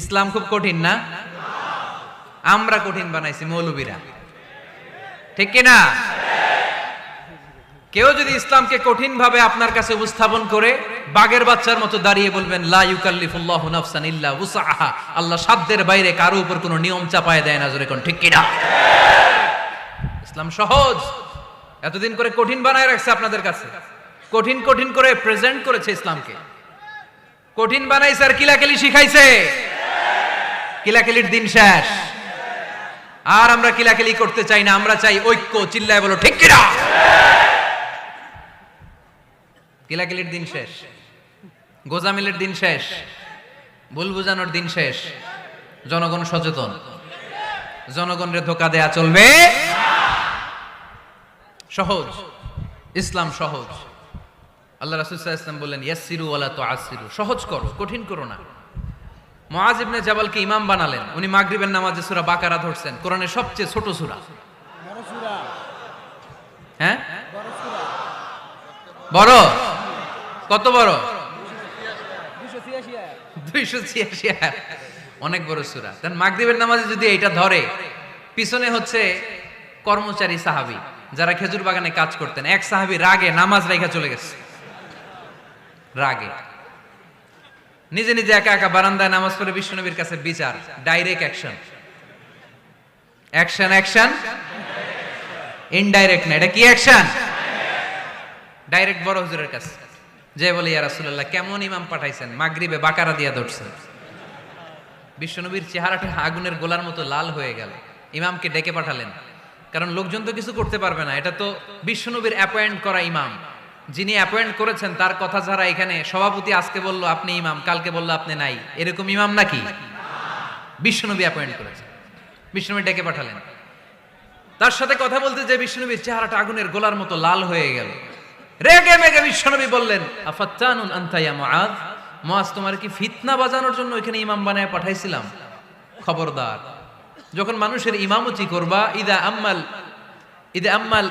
ইসলাম খুব কঠিন না? আমরা কঠিন বানাইছি মৌলবীরা। ঠিক কিনা? কেউ যদি ইসলামকে কঠিন ভাবে আপনার কাছে উপস্থাপন করে বাগের বাচ্চার মতো দাঁড়িয়ে বলবেন, লা নাফসান ইল্লা আল্লাহ সাধ্যের বাইরে কারও উপর কোনো নিয়ম চাপায় দেয় না জোরে কোন, ঠিক কিনা? ইসলাম সহজ। এতদিন করে কঠিন বানায় রাখছে আপনাদের কাছে। কঠিন কঠিন করে প্রেজেন্ট করেছে ইসলামকে। কঠিন বানাইছে আর কিলাকিলি শিখাইছে। কিলাকিলির দিন শেষ। আর আমরা কিলাকিলি করতে চাই না, আমরা চাই ঐক্য, চিল্লায় বলো, ঠিক কিনা? কিলাকিলির দিন শেষ। গোজামিলের দিন শেষ। ভুল বুঝানোর দিন শেষ। জনগণ সচেতন। জনগণের ধোকা দেয়া চলবে। সহজ। ইসলাম সহজ। আল্লাহ রাসূল ওয়াসাল্লাম বললেন, ইয়াসসিরু ওয়ালা তুআসসিরু। সহজ করো, কঠিন করো না। মুআজ ইবনে জাবালকে ইমাম বানালেন। উনি মাগরিবের নামাজে সূরা বাকারা ধরছেন। কোরআনের সবচেয়ে ছোট সূরা। হ্যাঁ? বড় কত বড়? দুইশো ছিয়াশি অনেক বড় সূরা। দেন মাগরিবের নামাজে যদি এইটা ধরে পিছনে হচ্ছে কর্মচারী সাহাবী যারা খেজুর বাগানে কাজ করতেন। এক সাহাবী রাগে নামাজ রেখা চলে গেছে। রাগে। নিজে নিজে একা একা বারান্দায় নামাজ পড়ে বিশ্বনবীর কাছে বিচার direct action action action indirect না, এটা কি অ্যাকশন ডাইরেক্ট বড় হুজুরের কাছে। যে বলে, ইয়া রাসূলুল্লাহ, কেমন ইমাম পাঠাইছেন? মাগরিবে বাকারা দিয়া ধরছেন বিশ্বনবীর চেহারাটা আগুনের গোলার মতো লাল হয়ে গেল। ইমামকে ডেকে পাঠালেন। কারণ লোকজন তো কিছু করতে পারবে না। এটা তো বিশ্বনবীর অ্যাপয়েন্ট করা ইমাম। যিনি অ্যাপয়েন্ট করেছেন, তার কথা ছাড়া এখানে, সভাপতি আজকে বলল, আপনি ইমাম, কালকে বলল আপনি নাই। এরকম ইমাম নাকি? বিশ্বনবী অ্যাপয়েন্ট করেছেন। বিশ্বনবী ডেকে পাঠালেন। তার সাথে কথা বলতে যে বিশ্বনবীর চেহারাটা আগুনের গোলার মতো লাল হয়ে গেল। রেগে মেগে বিশ্বনবী বললেন তোমার কি ফিতনা বাজানোর জন্য এখানে ইমাম বানায় পাঠাইছিলাম? খবরদার। যখন মানুষের ইমামতি করবা, ইদা আম্মাল ইদা আম্মাল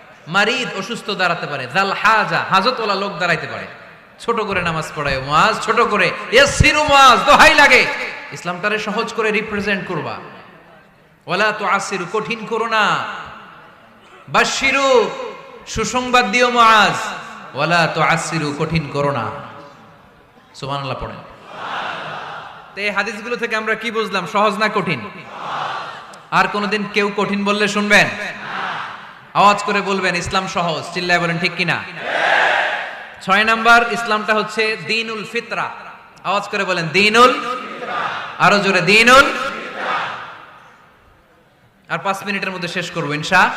মারিদ অসুস্থ দাঁড়াতে পারে জাল হাজা হাজতওয়ালা লোক দাঁড়াইতে পারে। ছোট করে নামাজ পড়ায় মুআজ ছোট করে ইয়াসিরু মুআজ দোহাই লাগে। ইসলামটারে সহজ করে রিপ্রেজেন্ট করবা। ওয়ালা তো আসিরু কঠিন করো না। বাশিরু সুসংবাদ দিও মুআজ ওয়ালা তো আসিরু কঠিন করো না। সুবহানাল্লাহ পড়েন। তো হাদিসগুলো থেকে আমরা কি বুঝলাম, সহজ না কঠিন? আর কোনোদিন কেউ কঠিন বললে শুনবেন? আওয়াজ করে বলবেন, ইসলাম সহজ। চিল্লায় বলেন, ঠিক কিনা? ছয় নাম্বার, ইসলামটা হচ্ছে দিনুল ফিতরা। আওয়াজ করে বলেন, দিনুল আরও জোরে, দিনুল আর পাঁচ মিনিটের মধ্যে শেষ করব, ইনশা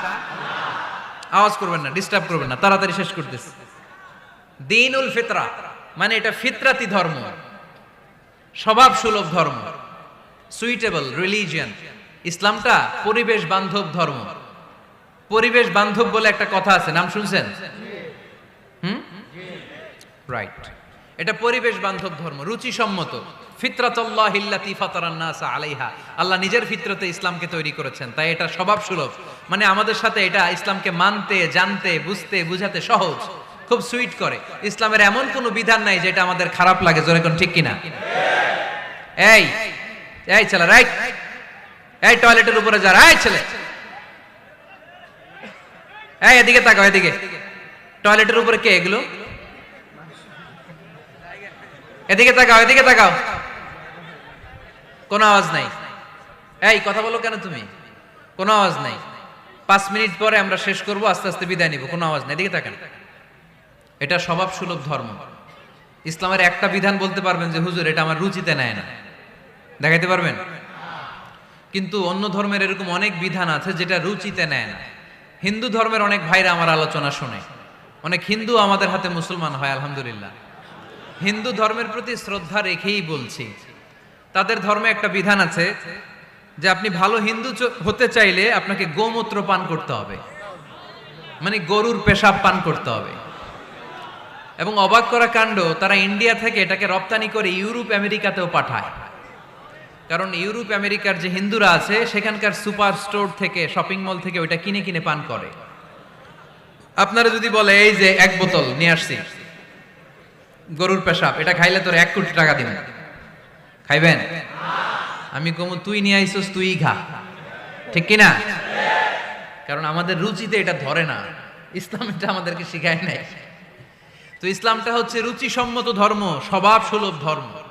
আওয়াজ করবেন না, ডিস্টার্ব করবেন না, তাড়াতাড়ি শেষ করতেছি। দিনুল ফিতরা মানে এটা ফিতরাতি ধর্ম। স্বভাব সুলভ ধর্ম। সুইটেবল রিলিজিয়ান ইসলামটা পরিবেশ বান্ধব ধর্ম। পরিবেশ বান্ধব বলে একটা কথা আছে, নাম শুনছেন? রাইট এটা পরিবেশ বান্ধব ধর্ম, রুচিসম্মত। ফিতরাতাল্লাহ ইল্লাতি ফাতারান আলাইহা। আল্লাহ নিজের ফিতরতে ইসলামকে তৈরি করেছেন, তাই এটা স্বভাব সুলভ। মানে আমাদের সাথে এটা ইসলামকে মানতে, জানতে, বুঝতে, বুঝাতে সহজ, খুব সুইট করে। ইসলামের এমন কোনো বিধান নাই যেটা আমাদের খারাপ লাগে, জোরে কোন ঠিক কিনা? এই এই ছেলে রাইট এই টয়লেটের উপরে যা এই ছেলে? এই, এদিকে তাকাও, এদিকে। টয়লেটের উপরে কে এগুলো? এদিকে তাকাও এদিকে তাকাও। কোনো আওয়াজ নাই। এই, কথা বলো কেন তুমি? কোনো আওয়াজ নাই। পাঁচ মিনিট পরে আমরা শেষ করব, আস্তে আস্তে বিদায় নিব। কোনো আওয়াজ নাই, এদিকে তাকান। এটা স্বভাব সুলভ ধর্ম। ইসলামের একটা বিধান বলতে পারবেন যে, হুজুর, এটা আমার রুচিতে নেয় না। দেখাইতে পারবেন? কিন্তু অন্য ধর্মের এরকম অনেক বিধান আছে যেটা রুচিতে নেয় না। হিন্দু ধর্মের অনেক ভাইরা আমার আলোচনা শুনে। অনেক হিন্দু আমাদের হাতে মুসলমান হয়, আলহামদুলিল্লাহ। হিন্দু ধর্মের প্রতি শ্রদ্ধা রেখেই বলছি। তাদের ধর্মে একটা বিধান আছে যে আপনি ভালো হিন্দু হতে চাইলে আপনাকে গোমূত্র পান করতে হবে। মানে গরুর পেশাব পান করতে হবে। এবং অবাক করা কাণ্ড, তারা ইন্ডিয়া থেকে এটাকে রপ্তানি করে ইউরোপ, আমেরিকাতেও পাঠায়। কারণ ইউরোপ, আমেরিকার যে হিন্দুরা আছে, সেখানকার সুপার স্টোর থেকে, শপিং মল থেকে ওইটা কিনে কিনে পান করে। আপনারা যদি বলে, এই যে এক বোতল, নিয়ে আসছি। গরুর পেশাব, এটা খাইলে তোর এক কোটি টাকা দিবেন খাইবেন? আমি কমু, তুই নিয়ে আইসস, তুই খা। ঠিক কিনা? কারণ আমাদের রুচিতে এটা ধরে না। ইসলাম এটা আমাদেরকে শিখায় নাই। তো ইসলামটা হচ্ছে রুচিসম্মত ধর্ম স্বভাব সুলভ ধর্ম।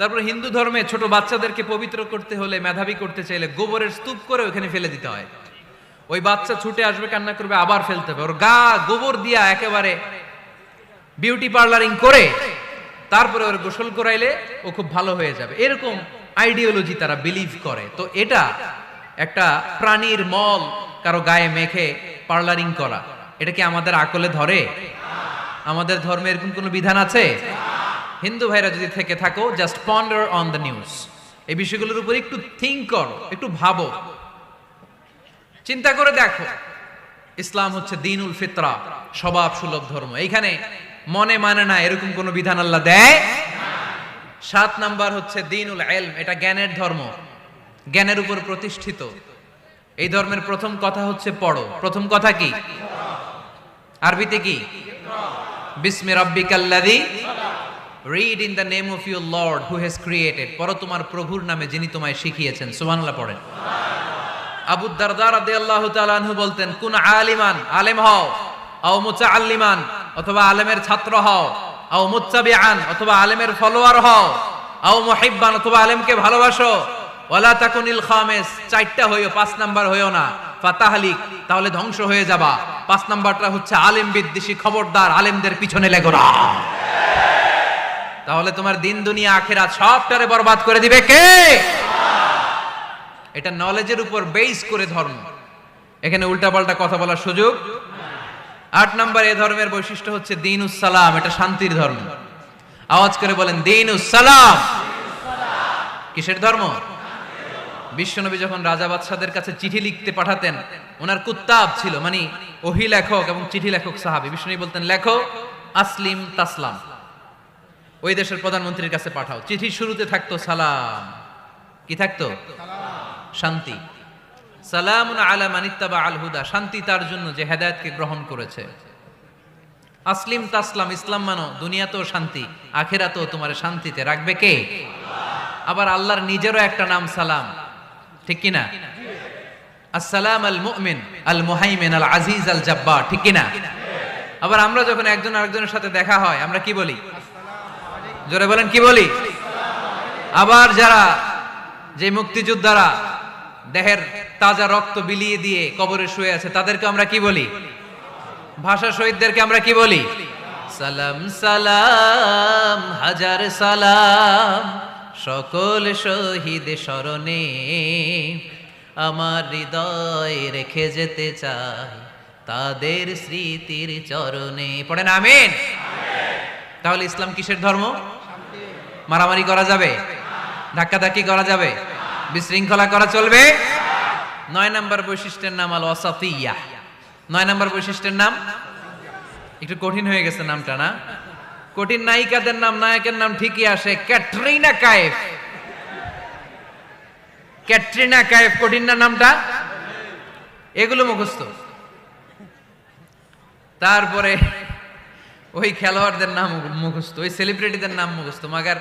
তারপরে হিন্দু ধর্মে ছোট বাচ্চাদেরকে পবিত্র করতে হলে মেধাবী করতে চাইলে গোবরের স্তূপ করে ওখানে ফেলে দিতে হয়। ওই বাচ্চা ছুটে আসবে, কান্না করবে, আবার ফেলতে হবে। ওর গা গোবর দিয়া একেবারে বিউটি পার্লারিং করে, তারপরে ওর গোসল করাইলে ও খুব ভালো হয়ে যাবে। এরকম আইডিওলজি তারা বিলিভ করে। তো এটা একটা প্রাণীর মল কারও গায়ে মেখে পার্লারিং করা। এটা কি আমাদের আকলে ধরে? আমাদের ধর্মে এরকম কোনো বিধান আছে? হিন্দু ভাইরা যদি থেকে থাকো just ponder on the news এই বিষয়গুলোর উপর একটু থিঙ্ক করো, একটু ভাবো। চিন্তা করে দেখো। ইসলাম হচ্ছে দিনুল ফিতরা, স্বভাব সুলভ ধর্ম। এইখানে মনে মানে না, এরকম কোন বিধান আল্লাহ দেয়? সাত নাম্বার হচ্ছে দিনুল এলম এটা জ্ঞানের ধর্ম। জ্ঞানের উপর প্রতিষ্ঠিত। এই ধর্মের প্রথম কথা হচ্ছে পড়ো। প্রথম কথা কি? আরবিতে কি? বিসমি রাব্বিকাল্লাযী read in the name of your lord who has created পড়ো তোমার প্রভুর নামে যিনি তোমায় শিখিয়েছেন সুবহানাল্লাহ পড়েন আবু দারদা রাদিয়াল্লাহু তাআলা আনহু বলতেন কুন আলিমান আলেম হও আও মুতাআল্লিমান অথবা আলেমের ছাত্র হও আও অথবা আলেমের ফলোয়ার হও আও অথবা আলেমকে ভালোবাসো তাকুনিল খামিস চারটা হইও, পাঁচ নাম্বার হইও না। ফাতাহলিক, তাহলে ধ্বংস হয়ে যাবা। পাঁচ নাম্বারটা হচ্ছে আলেম বিদ্বেষী খবরদার, আলেমদের পিছনে লেগো না। তাহলে তোমার দিন, দুনিয়া আখেরা সবটারে বরবাদ করে দিবে কে? এটা নলেজের উপর বেস করে ধর্ম। এখানে উল্টাপাল্টা কথা বলার সুযোগ? আট নম্বর, এ ধর্মের বৈশিষ্ট্য হচ্ছে দিন সালাম এটা শান্তির ধর্ম। আওয়াজ করে বলেন দিন সালাম কিসের ধর্ম? বিশ্বনবী যখন রাজা বাদশাদের কাছে চিঠি লিখতে পাঠাতেন, ওনার কুত্তাব ছিল মানে ওহি লেখক এবং চিঠি লেখক সাহাবি। বিশ্বনবী বলতেন, লেখো, আসলিম, তাসলাম। ওই দেশের প্রধানমন্ত্রীর কাছে পাঠাও। চিঠির শুরুতে থাকতো সালাম। কি থাকতো? শান্তি। সালাম আলা মানিত্তাবা আল হুদা। শান্তি তার জন্য যে হেদায়েতকে গ্রহণ করেছে। আসলিম তাসলাম, ইসলাম মানো, দুনিয়াতেও শান্তি, আখেরাতেও তোমার শান্তিতে রাখবে কে? আবার আল্লাহর নিজেরও একটা নাম সালাম। ঠিক কিনা আসসালাম আল মুমিন, আল মুহাইমিন, আল আজিজ, আল জাব্বার। ঠিক কিনা আবার আমরা যখন একজন আরেকজনের সাথে দেখা হয়, আমরা কি বলি? জোরে বলেন, কি বলি? আবার যারা যে মুক্তিযোদ্ধারা দেহের তাজা রক্ত বিলিয়ে দিয়ে কবরে শুয়ে আছে, তাদেরকে আমরা কি বলি? ভাষা শহীদদেরকে আমরা কি বলি? সালাম সালাম, হাজার সালাম, সকল শহীদ স্মরণে আমার হৃদয় রেখে যেতে চাই তাদের স্মৃতির চরণে। পড়েন, আমিন। তাহলে ইসলাম কিসের ধর্ম? মারামারি করা যাবে? ধাক্কাধাক্কি করা যাবে? বিশৃঙ্খলা করা চলবে? নয় নম্বর বৈশিষ্ট্যের নাম আল ওয়াসাতিয়া নয় নম্বর বৈশিষ্ট্যের নাম? একটু কঠিন হয়ে গেছে নামটা, না? কঠিন নায়িকাদের নাম, নায়কের নাম ঠিকই আসে ক্যাটরিনা কায়েফ। ক্যাটরিনা কায়েফ, কঠিন না নামটা? এগুলো মুখস্থ। তারপরে ওই খেলোয়াড়দের নাম মুখস্থ, ওই সেলিব্রিটিদের নাম মুখস্থ, মাগার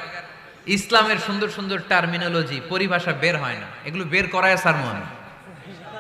ইসলামের সুন্দর সুন্দর টার্মিনোলজি পরিভাষা বের হয় না, এগুলো বের করায় সার মনে